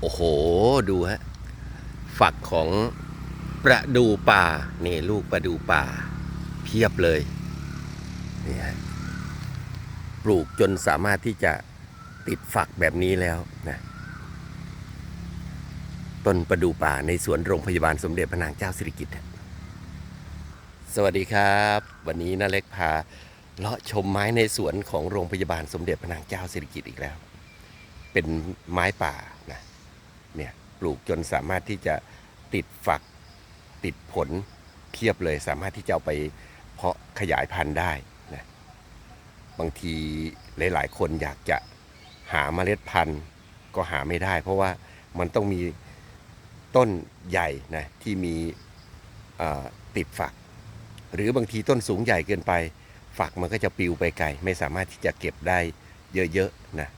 โอ้โห ดูฮะ ฝักของประดูป่านี่ลูกประดูป่า เพียบเลยนี่ฮะปลูกจนสามารถที่จะติดฝักแบบนี้แล้วนะต้นประดูป่าในสวนโรงพยาบาลสมเด็จพระนางเจ้าสิริกิติ์สวัสดีครับ วันนี้นาเล็กพาเลาะชมไม้ในสวนของโรงพยาบาลสมเด็จพระนางเจ้าสิริกิติ์อีกแล้ว เป็นไม้ป่านะ เนี่ยปลูกจนสามารถที่จะติดฝักติดผลเพียบเลย สามารถที่จะเอาไปเพาะขยายพันธุ์ได้นะบางทีหลาย ๆ คนอยากจะหาเมล็ดพันธุ์ก็หาไม่ได้ เพราะว่ามันต้องมีต้นใหญ่นะที่มีติดฝัก หรือบางทีต้นสูงใหญ่เกินไป ฝักมันก็จะปลิวไปไกล ไม่สามารถที่จะเก็บได้เยอะ ๆ นะ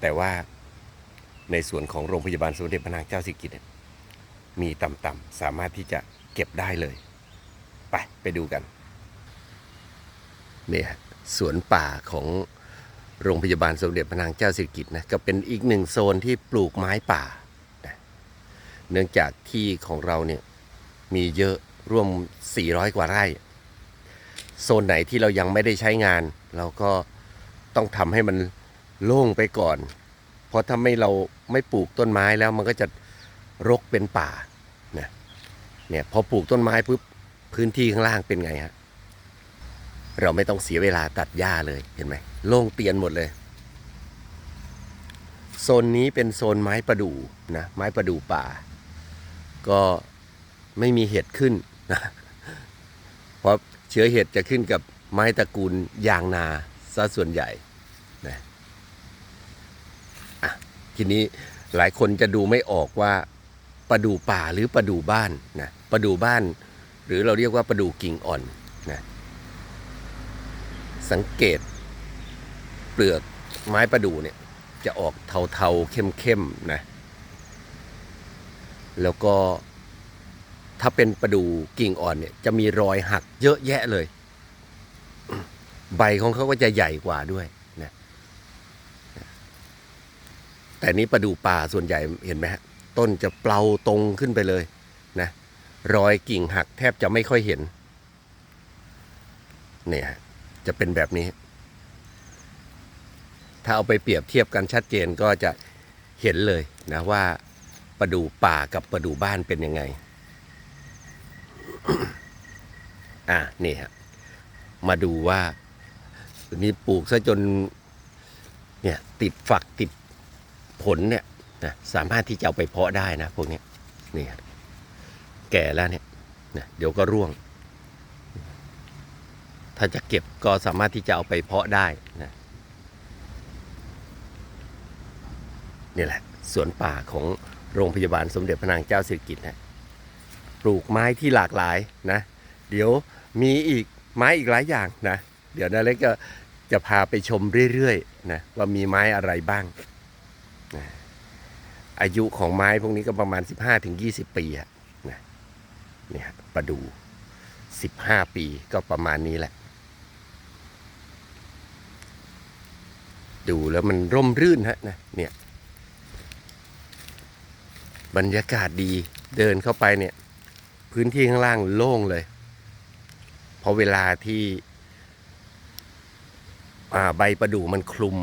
แต่ว่า ในส่วนของโรงพยาบาลสมเด็จพระนางเจ้าสิริกิติ์มีต่ำๆสามารถที่จะเก็บได้เลย ไปไปดูกันเนี่ยสวนป่าของโรงพยาบาลสมเด็จพระนางเจ้าสิริกิติ์นะก็เป็นอีกหนึ่งโซนที่ปลูกไม้ป่านะเนื่องจากที่ของเราเนี่ยมีเยอะร่วม 400 กว่าไร่ โซนไหนที่เรายังไม่ได้ใช้งาน เราก็ต้องทำให้มันโล่งไปก่อน เพราะถ้าไม่เราไม่ปลูกต้นไม้แล้วมันก็จะรกเป็นป่านะเนี่ยพอปลูกต้นไม้ปุ๊บพื้นที่ข้างล่างเป็นไงฮะเราไม่ต้องเสียเวลาตัดหญ้าเลยเห็นไหมโล่งเตียนหมดเลยโซนนี้เป็นโซนไม้ประดู่นะไม้ประดู่ป่า ก็ไม่มีเห็ดขึ้นนะเพราะเชื้อเห็ดจะขึ้นกับไม้ตระกูลยางนาซะส่วนใหญ่นะอะ ทีนี้หลายคนจะดูไม่ออกว่าประดูป่าหรือประดูบ้านนะประดูบ้าน หรือเราเรียกว่าประดูกิ่งอ่อนนะสังเกต เปลือกไม้ประดูเนี่ยจะออกเทาๆเข้มๆนะแล้วก็ถ้าเป็นประดูกิ่งอ่อนเนี่ยจะมีรอยหักเยอะแยะเลย ใบของเขาก็จะใหญ่กว่าด้วยนะ แต่นี้ประดู่ป่าส่วนใหญ่เห็นไหมฮะต้นจะเปลาตรงขึ้นไปเลยนะรอยกิ่งหักแทบจะไม่ค่อยเห็น เนี่ยฮะจะเป็นแบบนี้ ถ้าเอาไปเปรียบเทียบกันชัดเจนก็จะเห็นเลยนะว่าประดู่ป่ากับประดู่บ้านเป็นยังไง อะนี่ฮะมาดูว่านี่ปลูกซะจน เนี่ย ติดฝักติด ผลเนี่ยนะสามารถที่จะเอาไปเพาะได้นะพวกนี้นี่ครับแก่แล้วเนี่ยนะเดี๋ยวก็ร่วง ถ้าจะเก็บก็สามารถที่จะเอาไปเพาะได้นะนี่แหละสวนป่าของโรงพยาบาลสมเด็จพระนางเจ้าสิริกิติ์นะปลูกไม้ที่หลากหลายนะ เดี๋ยวมีอีกไม้อีกหลายอย่างนะ เดี๋ยวนาเล็กก็จะพาไปชมเรื่อยๆนะว่ามีไม้อะไรบ้าง นะอายุของไม้พวกนี้ก็ประมาณ 15-20 ปีอะนะเนี่ยประดู 15 ปีก็ประมาณนี้แหละ ดูแล้วมันร่มรื่นฮะนะเนี่ยบรรยากาศดีเดินเข้าไปเนี่ย พื้นที่ข้างล่างโล่งเลยพอเวลาที่ใบประดู่มันคลุม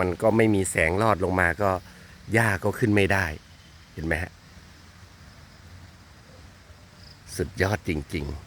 มันก็ไม่มีแสงลอดลงมาก็หญ้าก็ขึ้นไม่ได้ เห็นไหมฮะ สุดยอดจริง ๆ